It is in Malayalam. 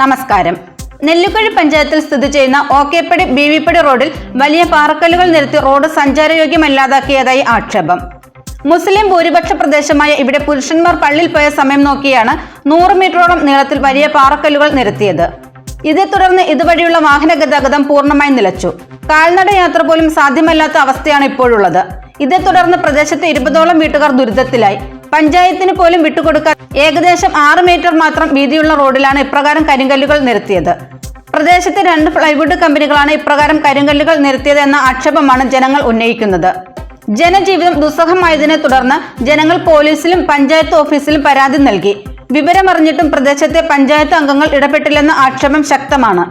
നമസ്കാരം. നെല്ലുകഴി പഞ്ചായത്തിൽ സ്ഥിതി ചെയ്യുന്ന ഓക്കേപ്പടി ബീവിപ്പടി റോഡിൽ വലിയ പാറക്കല്ലുകൾ നിരത്തി റോഡ് സഞ്ചാരയോഗ്യമല്ലാതാക്കിയതായി ആക്ഷേപം. മുസ്ലിം ഭൂരിപക്ഷ പ്രദേശമായ ഇവിടെ പുരുഷന്മാർ പള്ളിയിൽ പോയ സമയം നോക്കിയാണ് നൂറ് മീറ്ററോളം നീളത്തിൽ വലിയ പാറക്കല്ലുകൾ നിരത്തിയത്. ഇതേ തുടർന്ന് ഇതുവഴിയുള്ള വാഹന ഗതാഗതം പൂർണമായി നിലച്ചു. കാൽനട യാത്ര പോലും സാധ്യമല്ലാത്ത അവസ്ഥയാണ് ഇപ്പോഴുള്ളത്. ഇതേ തുടർന്ന് പ്രദേശത്തെ ഇരുപതോളം വീട്ടുകാർ ദുരിതത്തിലായി. പഞ്ചായത്തിന് പോലും വിട്ടുകൊടുക്കാൻ ഏകദേശം ആറ് മീറ്റർ മാത്രം വീതിയുള്ള റോഡിലാണ് ഇപ്രകാരം കരിങ്കല്ലുകൾ നിരത്തിയത്. പ്രദേശത്തെ രണ്ട് പ്ലൈവുഡ് കമ്പനികളാണ് ഇപ്രകാരം കരിങ്കല്ലുകൾ നിരത്തിയത് എന്ന ആക്ഷേപമാണ് ജനങ്ങൾ ഉന്നയിക്കുന്നത്. ജനജീവിതം ദുസ്സഹമായതിനെ തുടർന്ന് ജനങ്ങൾ പോലീസിലും പഞ്ചായത്ത് ഓഫീസിലും പരാതി നൽകി. വിവരമറിഞ്ഞിട്ടും പ്രദേശത്തെ പഞ്ചായത്ത് അംഗങ്ങൾ ഇടപെട്ടില്ലെന്ന ആക്ഷേപം ശക്തമാണ്.